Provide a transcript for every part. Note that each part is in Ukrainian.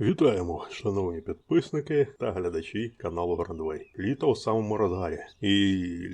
Вітаємо, шановні підписники та глядачі каналу Грандвей. Літо у самому розгарі. І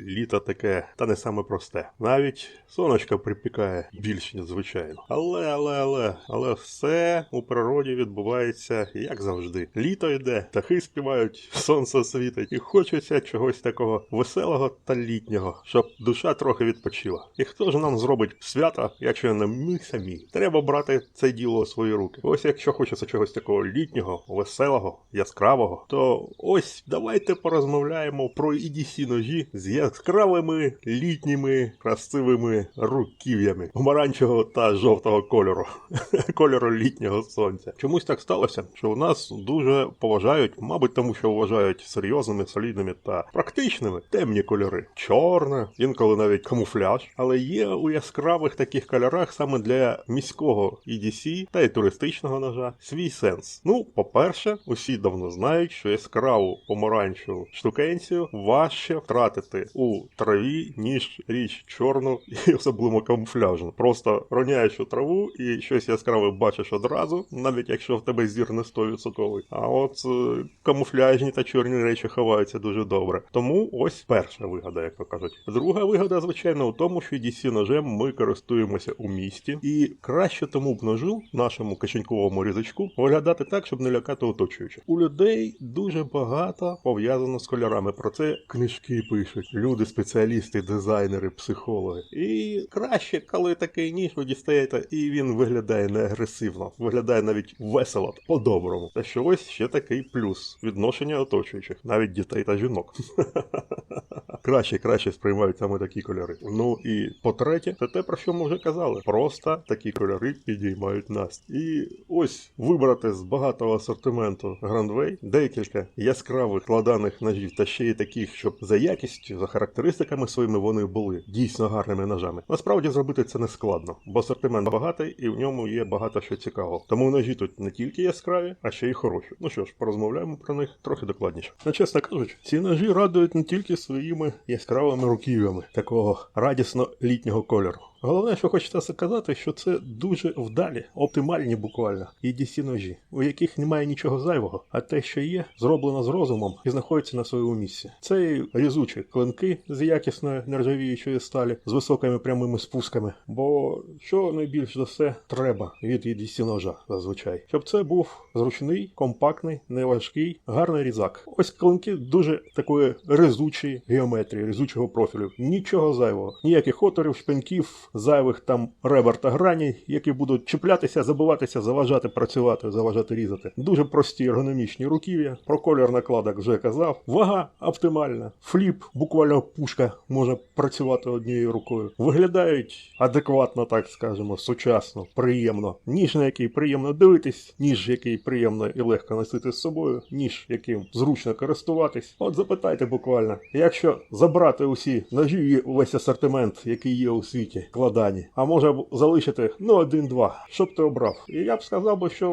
літо таке, та не саме просте. Навіть сонечко припікає більш ніж звичайно. Але, але, але, але все у природі відбувається як завжди. Літо йде, птахи співають, сонце світить, і хочеться чогось такого веселого та літнього, щоб душа трохи відпочила. І хто ж нам зробить свято, якщо не ми самі? Треба брати це діло у свої руки. Ось якщо хочеться чогось такого літнього, веселого, яскравого, то ось давайте порозмовляємо про EDC ножі з яскравими літніми красивими руків'ями помаранчевого та жовтого кольору, кольору літнього сонця. Чомусь так сталося, що у нас дуже поважають, мабуть, тому що вважають серйозними, солідними та практичними темні кольори. Чорне, інколи навіть камуфляж, але є у яскравих таких кольорах саме для міського EDC та й туристичного ножа свій сенс. Ну, по-перше, усі давно знають, що яскраву помаранчеву штукенцію важче втратити у траві, ніж річ чорну і особливо камуфляжну. Просто роняєш у траву і щось яскраве бачиш одразу, навіть якщо в тебе зір не 100%. А от е, камуфляжні та чорні речі ховаються дуже добре. Тому ось перша вигода, як то кажуть. Друга вигода, звичайно, у тому, що DC ножем ми користуємося у місті, і краще тому б ножу, нашому кишеньковому різачку, виглядати так, щоб не лякати оточуючих. У людей дуже багато пов'язано з кольорами. Про це книжки пишуть. Люди, спеціалісти, дизайнери, психологи. І краще, коли такий ніж ви дістаєте, і він виглядає не агресивно, виглядає навіть весело, по-доброму. Та що ось ще такий плюс відношення оточуючих, навіть дітей та жінок. краще краще сприймають саме такі кольори. Ну і по-третє, це те, про що ми вже казали. Просто такі кольори підіймають настрій. І ось вибрати з багатого асортименту Grandway декілька яскравих складаних ножів, та ще й таких, щоб за якістю, за характеристиками своїми вони були дійсно гарними ножами. Насправді зробити це не складно, бо асортимент багатий і в ньому є багато що цікавого. Тому ножі тут не тільки яскраві, а ще й хороші. Ну що ж, порозмовляємо про них трохи докладніше. Ну, чесно кажучи, ці ножі радують не тільки своїми яскравими руків'ями такого радісно літнього кольору. Головне, що хочеться сказати, що це дуже вдалі, оптимальні буквально EDC ножі, у яких немає нічого зайвого, а те, що є, зроблено з розумом і знаходиться на своєму місці. Це і різучі клинки з якісної нержавіючої сталі, з високими прямими спусками. Бо що найбільш за все треба від EDC ножа зазвичай, щоб це був зручний, компактний, неважкий, гарний різак. Ось клинки дуже такої резучої геометрії, резучого профілю. Нічого зайвого, ніяких оторів, шпиньків зайвих там ребер та грані, які будуть чіплятися, забиватися, заважати працювати, заважати різати. Дуже прості ергономічні руків'я. Про колір накладок вже казав. Вага оптимальна. Фліп, буквально пушка може працювати однією рукою. Виглядають адекватно, так скажемо, сучасно, приємно. Ніж на який приємно дивитись, ніж який приємно і легко носити з собою, ніж яким зручно користуватись. От запитайте буквально, якщо забрати усі ножі і весь асортимент, який є у світі, складані, а може залишити ну один-два. Що б ти обрав? І я б сказав би, що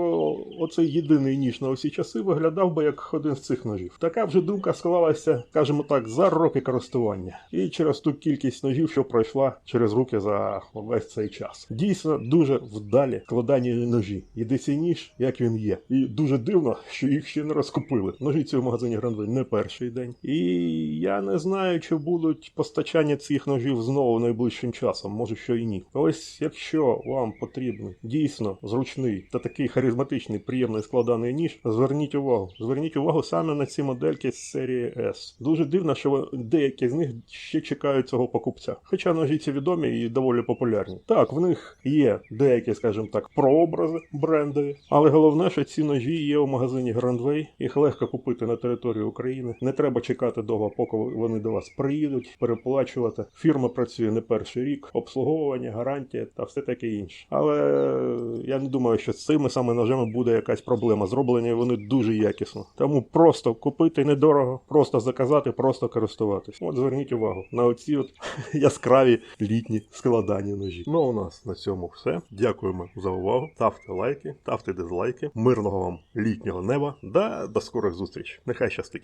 оцей єдиний ніж на усі часи виглядав би як один з цих ножів. Така вже думка склалася, скажімо так, за роки користування, і через ту кількість ножів, що пройшла через руки за весь цей час. Дійсно, дуже вдалі складані ножі. І десь ніж, як він є. І дуже дивно, що їх ще не розкупили. Ножі ці в магазині Грандвей не перший день. І я не знаю, чи будуть постачання цих ножів знову найближчим часом. Може, що і ні. Ось якщо вам потрібний дійсно зручний та такий харизматичний, приємний складаний ніж, зверніть увагу. Зверніть увагу саме на ці модельки з серії S. Дуже дивно, що деякі з них ще чекають цього покупця. Хоча ножі ці відомі і доволі популярні. Так, в них є деякі, скажімо так, прообрази брендові, але головне, що ці ножі є у магазині Grandway, їх легко купити на території України. Не треба чекати довго, поки вони до вас приїдуть, переплачувати. Фірма працює не перший рік, обслуговування, гарантія та все таке інше. Але я не думаю, що з цими саме ножами буде якась проблема. Зроблені вони дуже якісно. Тому просто купити недорого, просто заказати, просто користуватись. От зверніть увагу на оці от яскраві літні складані ножі. Ну у нас на цьому все. Дякуємо за увагу. Ставте лайки, ставте дизлайки. Мирного вам літнього неба. Да до скорих зустріч. Нехай щастить.